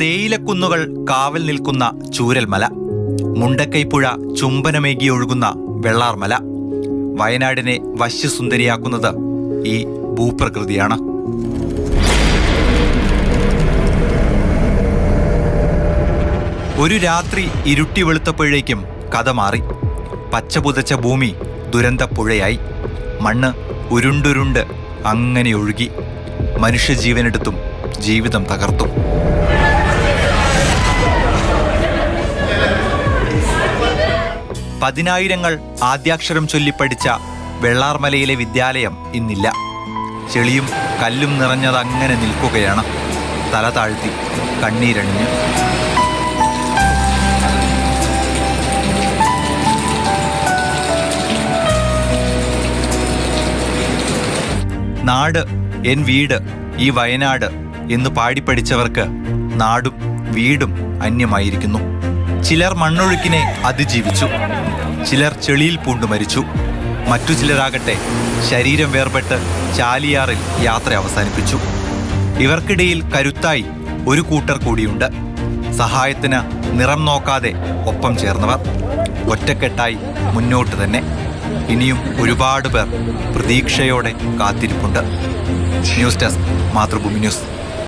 തേയിലക്കുന്നുകൾ കാവൽ നിൽക്കുന്ന ചൂരൽമല മുണ്ടക്കൈപ്പുഴ ചുംബനമേകി ഒഴുകുന്ന വെള്ളാർമല വയനാടിനെ വശ്യസുന്ദരിയാക്കുന്നത് ഈ ഭൂപ്രകൃതിയാണ്. ഒരു രാത്രി ഇരുട്ടി വെളുത്തപ്പോഴേക്കും കഥ മാറി. പച്ച പുതച്ച ഭൂമി ദുരന്തപ്പുഴയായി. മണ്ണ് ഉരുണ്ടുരുണ്ട് അങ്ങനെ ഒഴുകി. മനുഷ്യജീവനെടുത്തും ജീവിതം തകർത്തും. പതിനായിരങ്ങൾ ആദ്യാക്ഷരം ചൊല്ലിപ്പഠിച്ച വെള്ളാർമലയിലെ വിദ്യാലയം ഇന്നില്ല. ചെളിയും കല്ലും നിറഞ്ഞത് അങ്ങനെ നിൽക്കുകയാണ്. തല താഴ്ത്തി കണ്ണീരണിഞ്ഞ്. നാട് എൻ വീട് ഈ വയനാട് എന്ന് പാടിപ്പഠിച്ചവർക്ക് നാടും വീടും അന്യമായിരിക്കുന്നു. ചിലർ മണ്ണൊഴുക്കിനെ അതിജീവിച്ചു. ചിലർ ചെളിയിൽ പൂണ്ടു മരിച്ചു. മറ്റു ചിലരാകട്ടെ ശരീരം വേർപെട്ട് ചാലിയാറിൽ യാത്ര അവസാനിപ്പിച്ചു. ഇവർക്കിടയിൽ കരുത്തായി ഒരു കൂട്ടർ കൂടിയുണ്ട്. സഹായത്തിന് നിറം നോക്കാതെ ഒപ്പം ചേർന്നവർ. ഒറ്റക്കെട്ടായി മുന്നോട്ട് തന്നെ. ഇനിയും ഒരുപാട് പേർ പ്രതീക്ഷയോടെ കാത്തിരിപ്പുണ്ട്. News desk Mathrubhumi news.